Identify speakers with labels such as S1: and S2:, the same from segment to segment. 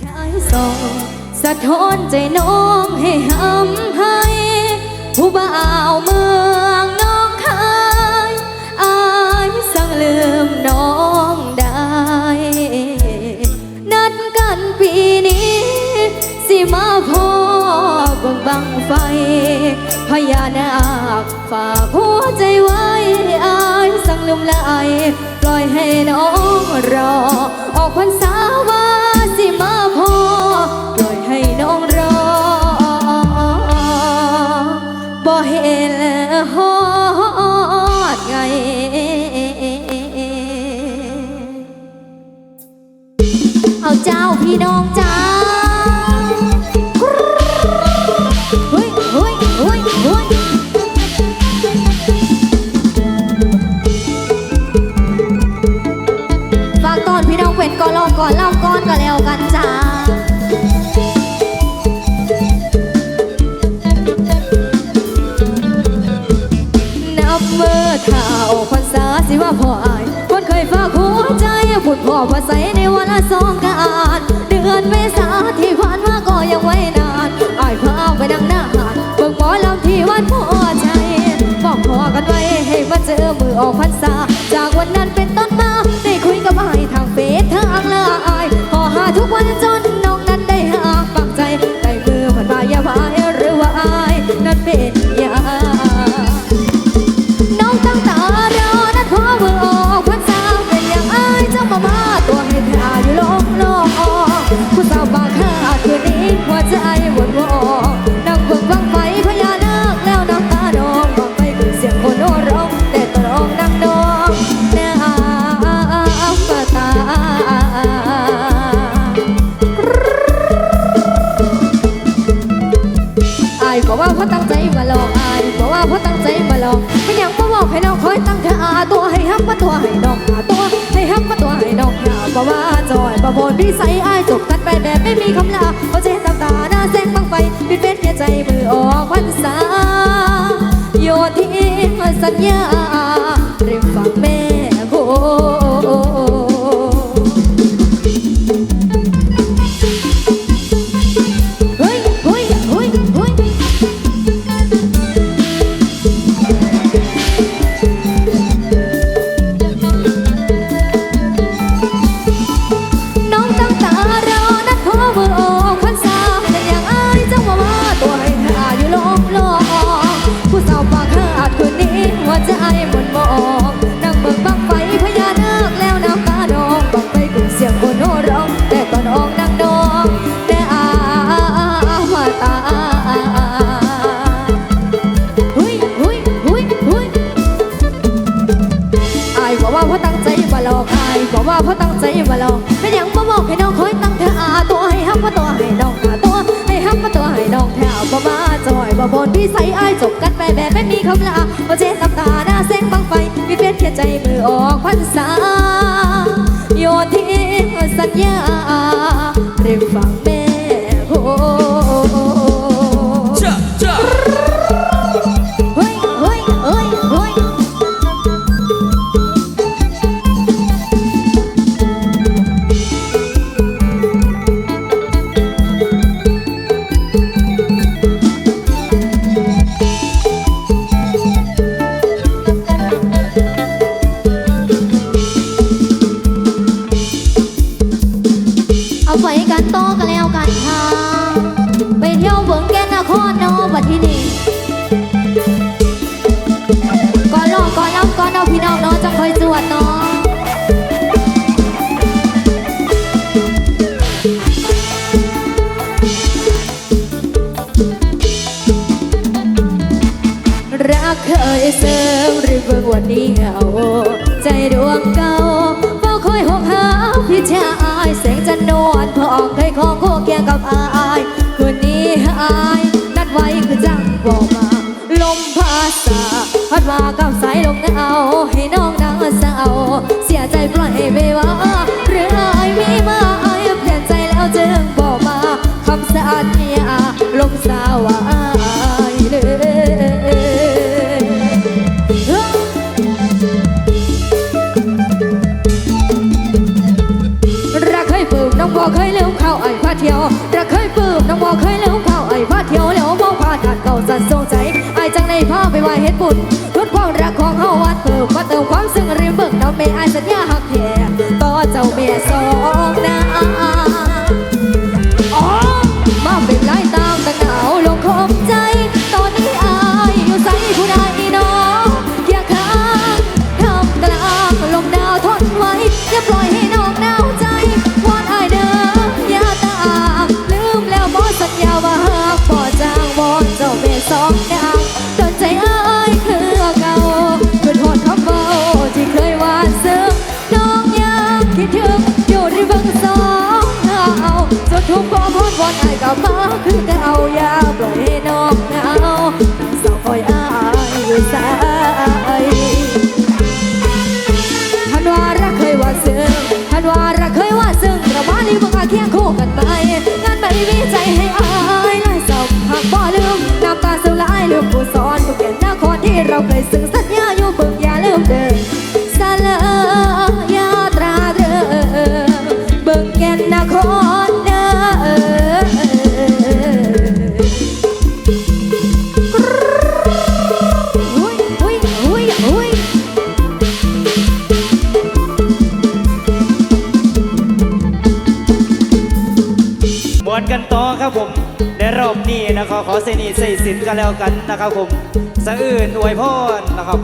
S1: ชายสองสะท้อนใจน้องให้หำให้ ผู้บ่าวเมืองน้องคายอายสั่งลืมน้องได้ นัดกันปีนี้ สิมาพ่อเบิ่งบังไฟ พญานาคฝากหัวใจไว้อายสั่งลืมไหลปล่อยให้น้องรอ ออกพรรษาว่าสิมา พูดพ่อพอใสในวันละสองกาดเดือนเมษาที่ผ่านมาก็ยังไว้นานอายพาไปดังหน้าหาดเบิ่งหมอลำที่วัดพ่อใจบอกพ่อกันไว้ให้มาเจอมือออกพรรษา บอกว่าพ่อตั้งใจมาลองอายบอกว่าพ่อตั้งใจมาลองไม่อยากมาบอกให้น้องคอยตั้งเธออาตัวให้ฮักมาตัวให้น้องอาตัวให้ฮักมาตัวให้น้องอย่าบอกว่าจอยประโมนพี่ใส่อายจบกันไปแบบไม่มีคำลาเพราะเจตาตาหน้าเส้นบังไฟปิดเป็นแค่ใจมือออกพรรษาโยนทิ้งสัญญา บ่บนพี่ใส่อายจบกันไปแบบไม่มีคำลาพอเจ็บน้ำตาหน้าเส้นบังไฟมีเพชรเขียนใจมือออกพรรษาโยนทิ้งสัญญา เวเบิ่งแกนครนอบัดที่นี่ก่อนรอก่อนรับก่อนเอาพี่น้องนาะจังคอยจวดนาะรักเคยเสริมหรือเบิ่งวันนี้เหงาใจดวงเก่าเฝ้าคอยหกหาพี่ชายแสงจันนวลพองเคยของโคเคียงกับอาย อายนัดไว้คือจังบอกมา ลมพาสาพัดมากับสายลมหนาให้น้องนางเศร้าเสียใจปล่อยไปว่า ไายกลับมาคือเก่าอย่าปล่อยให้น้องเหงาตั้งเศร้าคอยอายอยู่สายทันวารักเคยว่าซึ้งทันวารักเคยว่าซึ้งเราบ้านนี้เมื่อเคียงคู่กันไปงานไม่มีใจให้อายเลยสมหักบ่ลืมน้ำตาเสียลายลืมผู้สอนทุกแก่นนครที่เราเคยซึ้งสัญญาอยู่เบึงอย่าลืมเดิน
S2: ขอเสนีใส่สินกันแล้วกันนะครับผมสะอื่นอวยพรนะครับ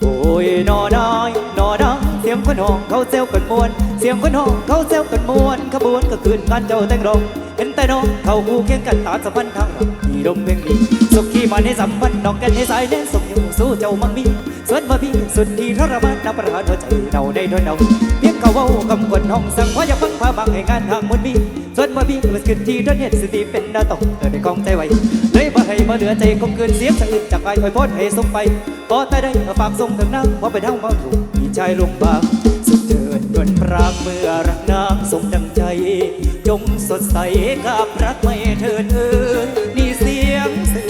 S2: โอ้ยนอน้อยนอน้อยเสียงคนห้องเขาเซลกันมวน เสียงคนห้องเขาเซลกันมวน ขบวนก็คืนการเจ้าแต่งรองเห็นแต่น้องเขาคู่เคียงกันตาสัมพันธ์ทางรักที่ ดมเพลงนี้สุขที่มันให้สัมพันธ์นองกันให้สายแน่นสมอยู่สู้เจ้ามังมีส่วนมาพี่สุดที่ทรมานนับประหารหัวใจเราได้ทนเอาเพียงเขาเว้าคำกวนห้องสั่งว่าอย่าฟังพาบังให้งานทางมนมีส่วนมาพี่มันขึ้นที่ทนเห็นสติเป็นดาวตกเออได้กองใจไว้เลยมาให้มาเหลือใจคงเกินเสียงสะอึดจากไอ้อยพรให้ส่งไปก็แต่ได้ฝากส่งถึงนางว่าไปเท่ามาถูกมีใจลงบางสุดเดินเงินปรางเมื่อรักนางสมดังใจ จงสดใสกับรักไม่เถิดเออ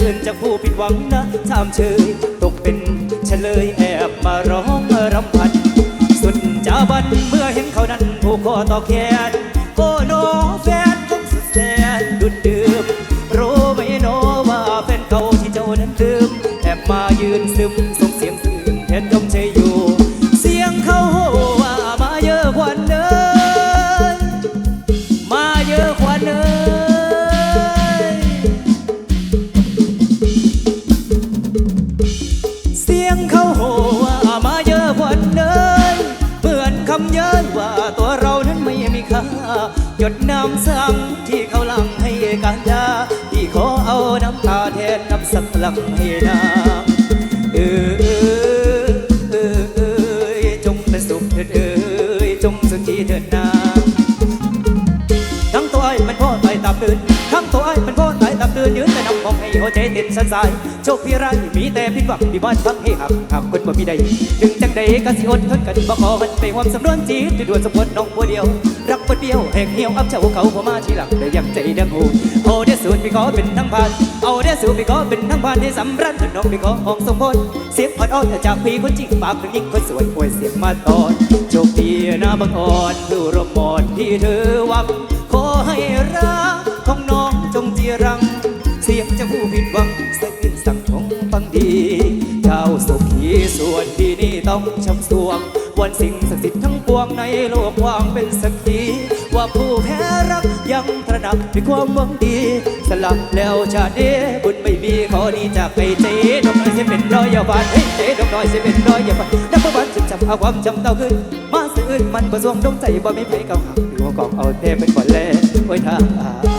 S2: อื่นจากผู้ผิดหวังนะถามเชยตกเป็นเฉลยแอบมาร้องรำพัน สุดจาบันเมื่อเห็นเขานั้นผูกคอต่อแขน ยดน้ำซ้ำที่เขาหลังให้การยาที่ขอเอาน้ำตาแทนน้ำสักหลังให้นา ห้หัวใจติดสันสายโชคพี่ไรมีแต่ผิดหวังที่บ้านพักให้หักหักคนบ่มีใดถึงจังใดก็สิอดทนกันบ่ขอมันไปความสำรวนจีดด่วนสมบูรณ์น้องบัวเดียว รักบัวเดียวแหกเหี่ยวอับเจ้าเขาพอมาทีหลังได้ยังใจดังหูโอ้เดี๋ยสูตรพี่ขอเป็นทั้งพานเอาเดี๋ยสูตรพี่ขอเป็นทั้งพานที่สำรันน้องพี่ขอห้องสมบูรณ์เสียงอ่อนๆจากพี่คนจริงปากถึงยิ่งคนสวยป่วยเสียงมาตอนโชคดีนะบังอ่อนผู้รมอนที่เธอหวัง ต้องช้ำสวงวันสิ่งศักดิ์สิทธิ์ทั้งปวงในโลกว่างเป็นสักขีว่าผู้แพ้รักยังตระหนักด้วยความหวังดี สลับแล้วชาตินี้บุญไม่มีขอนี้จากไปเจ๊ดอกน้อยจะเป็นร้อยอย่าบานเฮ้ยเจ๊ดอกน้อยจะเป็นร้อยอย่าบานนับประวันจะจำเอาความจำเต้าขึ้น มาสื่ออื่นมันประสวงดงใจบ่ไม่ไผเก่าหักหรือว่ากองเอาเทเป็นคนแลไว้ทางอา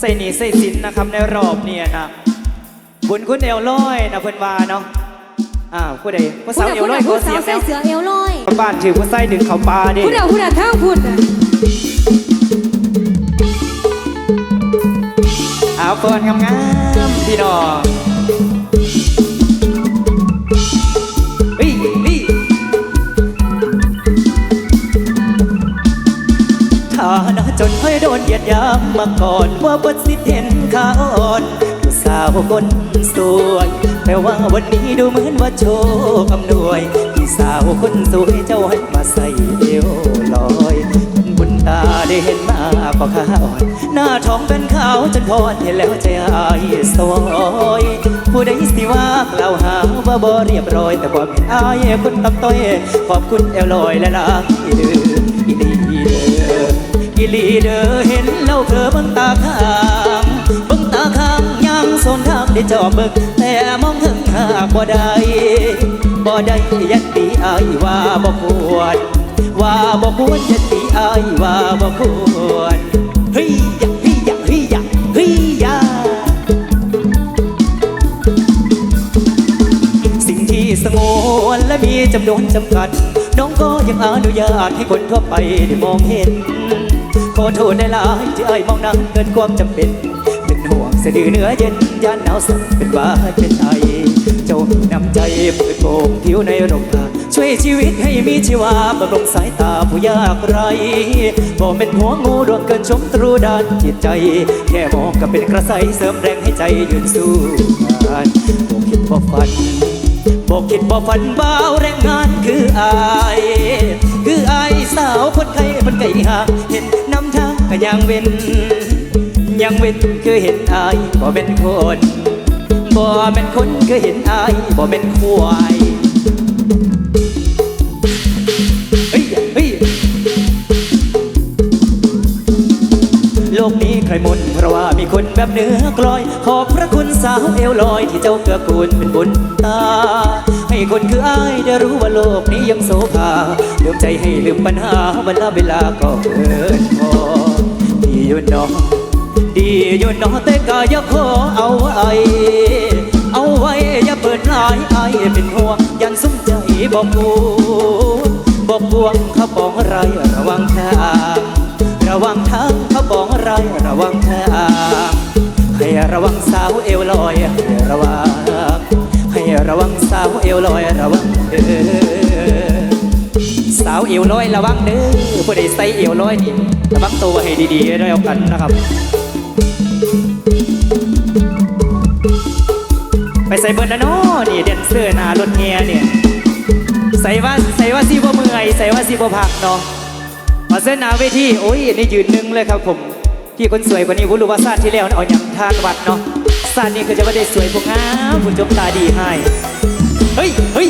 S2: ใส่หนีใส่สินนะครับในรอบเนี่ยนะบุญคุณเอวลอยนะเพิ่นว่าเนาะอ้าวผู้ใดผู้สาวเอวลอยขอ
S1: ผู้
S2: เสี
S1: สา
S2: ยวง
S1: ใส่
S2: แล้ว
S1: เสือเอวลอย
S2: บ้านถือผู้ใส่ดึงเขาปลาดิ
S1: ผู้เดียวผู้เดียวเท่าคุณน่ะ
S2: เอาเฟิร์นงามๆพี่น้อง จนเหยียดยามมาก่อนว่าบทสิทธิ์เห็นขาอ่อนผู้สาวคนสวย แต่ว่าวันนี้ดูเหมือนว่าโชคอำนวยพี่สาวคนสวยเจ้าให้มาใส่เอวลอยคนบุญตาได้เห็นมาก็ข้าอ่อน หน้าท้องเป็นขาวจนพรเห็นแล้วใจอายสวอยผู้ใดสิว่ากล่าวหาว่าบ่เรียบร้อย แต่ความเป็นอายคนตับต้อยขอบคุณแอลลอยและลาอีเดืออีลีเด้ ออีลีเด้อเห็นแล้วเธอเบิ่งตาข้างเบิ่งตาข้างยังโซนทางได้จอบเบิ่งแต่มองถึงหากบ่ได้บ่ได้ยันตีอายว่าบ่ควรว่าบ่ควรยันตีอายว่าบ่ควรเฮ้ยยะเฮ้ยยะเฮ้ยยะเฮ้ยยะสิ่งที่สงวนและมีจำนวนจำกัด น้องก็ยังอนุญาตให้คนทั่วไปได้มองเห็น ขอโทษได้หลายที่ไอ้มองนานเกินความจำเป็นเป็นห่วงสะดือเนื้อเย็นยานหนาวสั่นเป็นหวาเป็นไอเจ้ามีน้ำใจเปิดโปงผิวในร่มผ้าช่วยชีวิตให้มีชีวาบำรุงสายตาผู้ยากไรบ่เป็นหัวงูดวงเกินชมตรูดานจิตใจ แค่มองก็เป็นกระใสเสริมแรงให้ใจยืนสู้งานบ่คิดบ่ฝันบอกคิดบอกฝันบ่าแรงงานคืออาย คืออายสาวคนไทยคนไก่หาเห็น ก็ยังเว้น ยังเว้นคือเห็นอายบ่เป็นคนบ่เป็นคนคือเห็นอายบ่เป็นควายเฮ้ยเฮ้ยโลกนี้ใครมนเพราะว่ามีคนแบบเนื้อกลอย ขอบพระคุณสาวเอวลอย ที่เจ้าเกือกูลเป็นบุญตา ให้คนคืออ้ายได้รู้ว่าโลกนี้ยังโสภาลืมใจให้ลืมปัญหาเวลาเวลาก็เกินพอ อยู่เนอดีอยู่เนอแต่ก็อย่าขอเอาไว้เอาไว้อย่าเปิดร้ายอ้เป็นห่วงยันสุ่มใจบอกกูบอกบวงเขาปองไรระวังทางระวังทางเขาบอกไรระวังทางให้ระวังสาวเอวลอยให้ระวังให้ระวังสาวเอวลอยระวังเด้อ สาวเอวลอยระวังเด้อผู้ใดใส่เอวลอยนี่ระวังตัวให้ดีๆด้วยกันนะครับ ไปใส่เบิร์ดนะเนาะนี่แดนเซอร์หนารถเฮียเนี่ยใส่ว่าใส่ว่าซีบ่เมื่อยใส่ว่าซีบ่พักเนาะมาเส้นหนาเวทีโอ้ยนี่ยืนหนึ่งเลยครับผมพี่คนสวยกว่านี้ผมรู้ว่าซาดที่แล้วเอาอย่างทานวัดเนาะซาดนี้คือจะไม่ได้สวยพวกงามคุณจมตาดีให้เฮ้ยเฮ้ย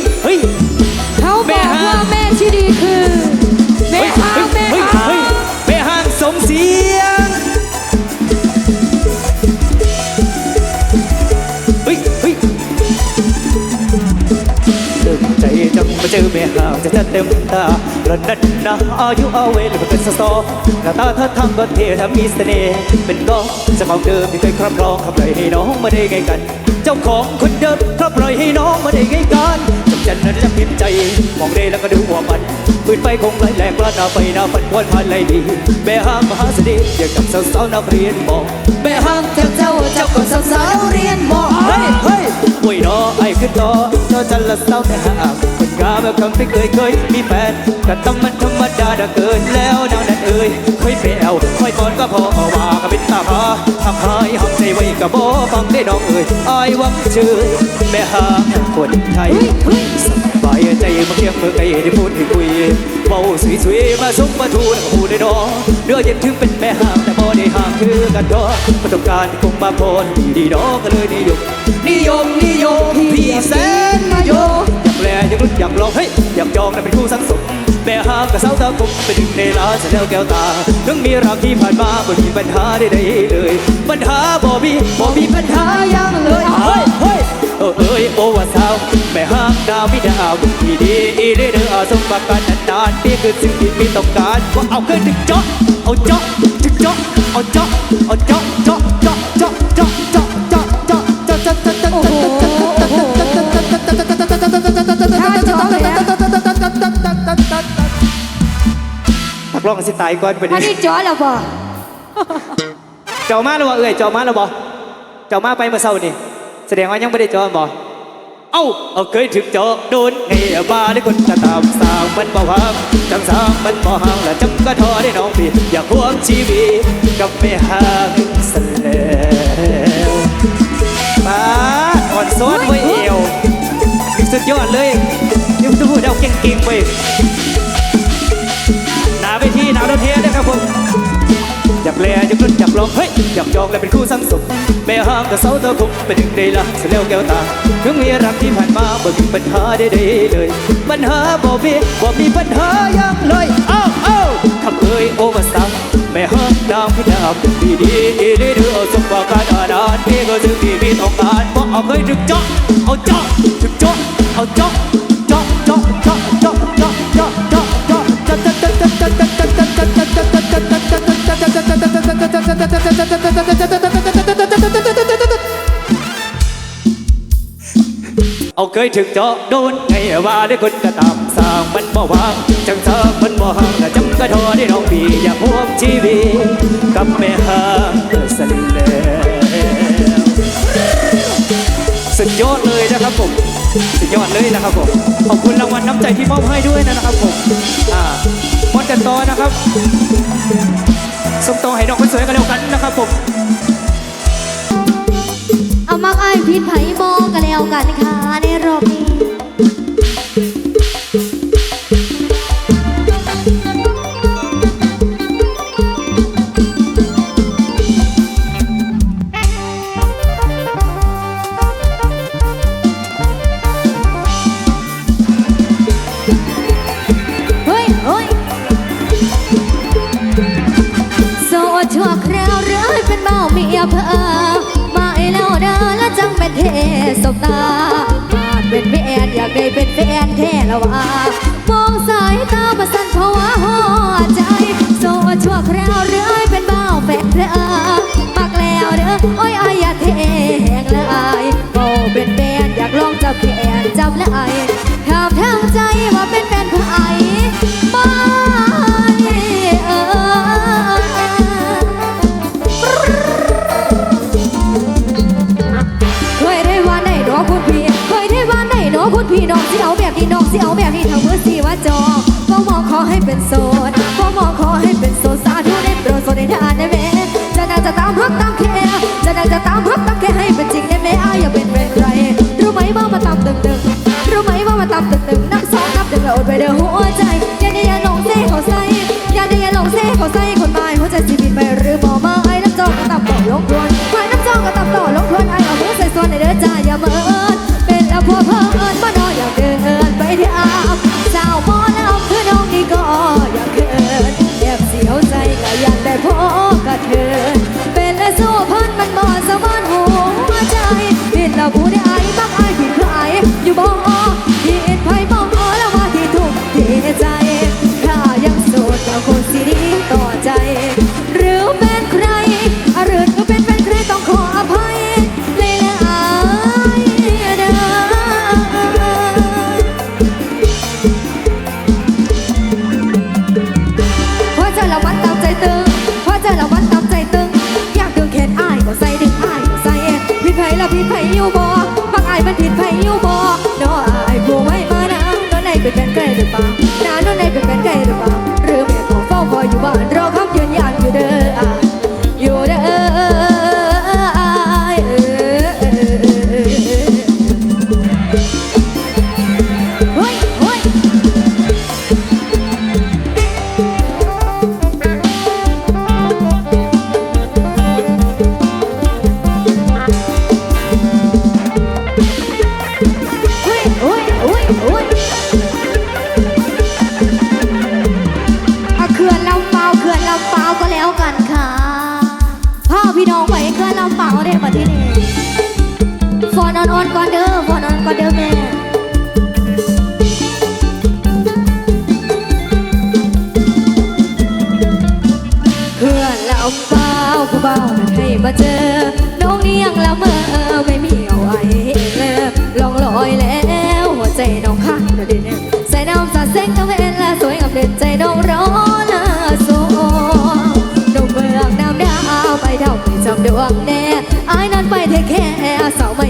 S2: ต็มตาระดับนะอายุเอาเวลาเป็นสตอหน้าตาท่าทางก็เท่ถ้ามีเสน่ห์เป็นก็จะของเดิมที่เคยครอบครองขับเลยให้น้องมาได้ไงกัน เจ้าของคนเดิมครับปล่อยให้น้องมาได้ไงกันจำจันนั้นจะพิมพ์ใจ มองเรแล้วก็ดูหัวมันปืนไฟคงไหลแหลกกล้าหน้าไปหน้าฝันวันพันไหลดีแม่ห้างมหาเสน่ห์อย่างกับสาวๆนักเรียนบอกแม่ห้างแถวเจ้าเจ้าก็สาวๆเรียนบอกเฮ้ยเฮ้ยโอ้ยน้อไอ้ขึ้นต่อเจ้าจันละสาวแต่ห่างคนงา มแบบคำที่เคยเคยมีแฟนก็ต้องมันธรรมดาดัเกินแล้วนางนั้นเอ่ยเคยแปวค่อยก่อนก็พอเอาว่าก็เป็นตาพาทำหายหักใจไว้กับบ่ฟังได้น้องเอ่ยอายหวังเชยแม่ห้างคนไทยสบายใจมาเคียงเมื่อไกลได้พูดให้คุยเบาสวยๆมาชมมาทูนพูดได้ดอเรือเย็นถึงเป็นแม่ห่างแต่บ่ได้ห่างคือกันดอประสบการณ์ที่คงมาพรดีดีดอก็เลยนิยมนิยมนิยมพี่แสนนิยมอ ยากแลอยากลุ้นอยากลองเฮ้ยอยากจองนะเป็นคู่สังสมแม่ห่างกับสาวตาคมเป็นหนึ่งในล้านแสดงแก้วตาถึงมีรักที่ผ่านมาบ่มีปัญหาใดๆเลย ปัญหาบ่มีบ่มีปัญหายังเลยเฮ้ยเฮ้ยเออเอ้ยโอว่าสาวแม่ห้างดาวมิดาวที่ดีอีเด้อเอาสมบัติกันนานๆนี่คือสิ่งที่มีต้องการว่าเอาขึ้นถึงเจาะเอาเจาะถึงเจาะเอาเจาะเอาจาะเจาะ ร้องสิตายก่อนไปดิ
S1: ถ้าได้จ่อแล้วบ่
S2: เจ้ามาแล้วบ่เอ้ยเจ้ามาแล้วบ่เจ้ามาไปเมื่อเช้านี่แสดงว่ายังไม่ได้จ่อบ่เอ้าเอาเคยถึงจ่อโดนเฮ้บ้าได้คนจะตามสาวมันบ่หัาจังสาวมันบ่หัาและจังก็ทอได้น้องพี่อยากหวงชีวิตกับไม่ห่างสันแล้วป้าอ่อนซ้อนไว้เอวสุดยอดเลยยิ้มดูดเอาเก่งๆไป ดานเทียนนะครับผมจับแปลจับรุ่นจับลองเฮ้ยจับจองและเป็นคู่สังสมแม่ห้ามแต่เสาเธอคงไปถึงในละเสลียวแก้วตาถึงมีรักที่ผ่านมาบ่มีปัญหาใดๆเลย ปัญหาบ่มีบ่มีปัญหายังเลยเอ้าเอ้าคำเคยโอเวอร์สังแม่ห้ามดาวพี่ดาวดีดีดีดีเดือสมบัติการอานาจพี่ก็ถึงที่มีต้องการเพเอาเคยถึงจ๊อกเอาจ๊อกถึงจ๊อกเอาจ๊อก เอาเคยถึงเจาะโดนไงว่าได้คนก็ตามสร้างมันบ่วางจังเธอมันบ่ห่างจังกระทอได้น้องพี่อย่าพวกชีวิตกับแม่ห่าสลิเลสุดยอดเลยนะครับผมสุดยอดเลยนะครับผมขอบคุณรางวัลน้ำใจที่มอบให้ด้วยนะครับผมอ่ามอนจันตนะครับ ส่งต่อให้น้องคนสวยกันแล้วกันนะครับผม
S1: เอามักไอ้ายพิษไผ่บอกกันแล้วกันค่ะในรอบนี้ เพอมักแล้วเด้อโอ้ยอายอย่าเทแหงเลยโบเป็นแฟนอยากลองจับแขนจับเลยถามทางใจว่าเป็นแฟนไผ่ไม่เออเคยได้ว่าไหนอคุณพี่เคยได้ว่าไหนน้อคุณพี่น้องสิเอาแบบนี้น้องสิเอาแบบนี้ทำมือสิว่าจองก็มองขอให้เป็นโสด ไหมว่ามาตามตึงตึงนับสองนับหนึ่งแล้วอดไปเด้อหัวใจอย่าได้อย่าลงเซ่เขาใส่อย่าได้อย่าลงเซ่เขาใส่คนหมายหัวใจชีวิตไปหรือบ่มาไอ้น้ำจองก็ตับต่อลงทวนไอ้น้ำจองก็ตับต่อลงทวนไอ้เอามือใส่ส่วนในเด้อจ้าอย่าเมินเป็นละพัวเพิ่มเอินบ่นออยากเดินไปที่อาบสาวมอน้ำคือน้องนี่ก็อยากเกินแอบเสียวใจก็อยากได้พอกระเทินเป็นและสู้พันมันบ่สมานหัวใจผิดละผู้ ผิดไผอยู่บ่เนาะอ้ายผู้ไว้มานะน้นไหนเป็นแฟนใกล้หรือเปล่านาน้นไหนเป็นแฟนใกล้หรือเปล่าหรือแม่ของเฝ้าคอยอยู่บ้านรอ ดวงแน่อายนั้นไปเทแค่สาวไม่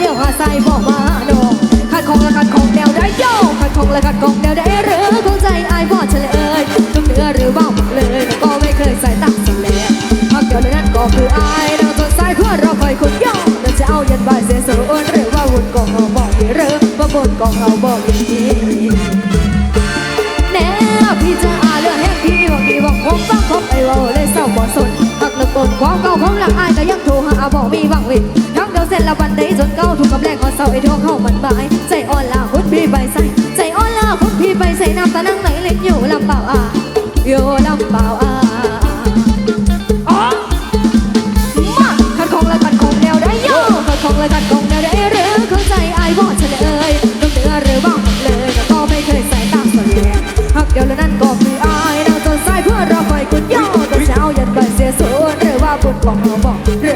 S1: เดียวใส่ตาเดียวหาใส่บอกมาโดขัดของและขัดของแนวได้โยขัดของและขัดของแนวได้หรือคงใจอายบ่เฉลยทุกเนื้อหรือเบาหมดเลยแต่ก็ไม่เคยใส่ตั้งสแลพักเดียวนั้นก็คืออายเราจนสายเพื่อเราคอยคุณโยเราจะเอายันบ่ายเสียสูนหรือว่าวุ่นกองเราบอกดีหรือว่าบนกองเราบอกดีแน่พี่จะอาเลือแห้งพี่บอกดีบอกผมฟังคบไอ้เว่าเลยเศร้าบ่สนหักเลิกตนความเก่าของหลังอายก็ยังโทรหาบอกมีบังวินาไอ้ทองเข้ามันบาย ใจอ่อนลาคุณพี่ไปใส่ ใจอ่อนลาคุณพี่ไปใส่น้ำตานั่งไหลเล็กอยู่ลำเปล่าอะอยู่ลำเปล่าอะอ๋อมาขัดของและขัดของแนวได้โยขัดของและขัดของแนวได้หรือเข้าใจอายบ่เฉลยต้องเตือหรือบ้างเลยก็ไม่เคยใส่ตามส่วนแรงหักเดียวแล้วนั่นก็คืออายเราจนสายเพื่อเราคอยคุณย่อตัวเช้ายันบ่ายเสียสูนหรือว่าบนกองเราบอกหรือ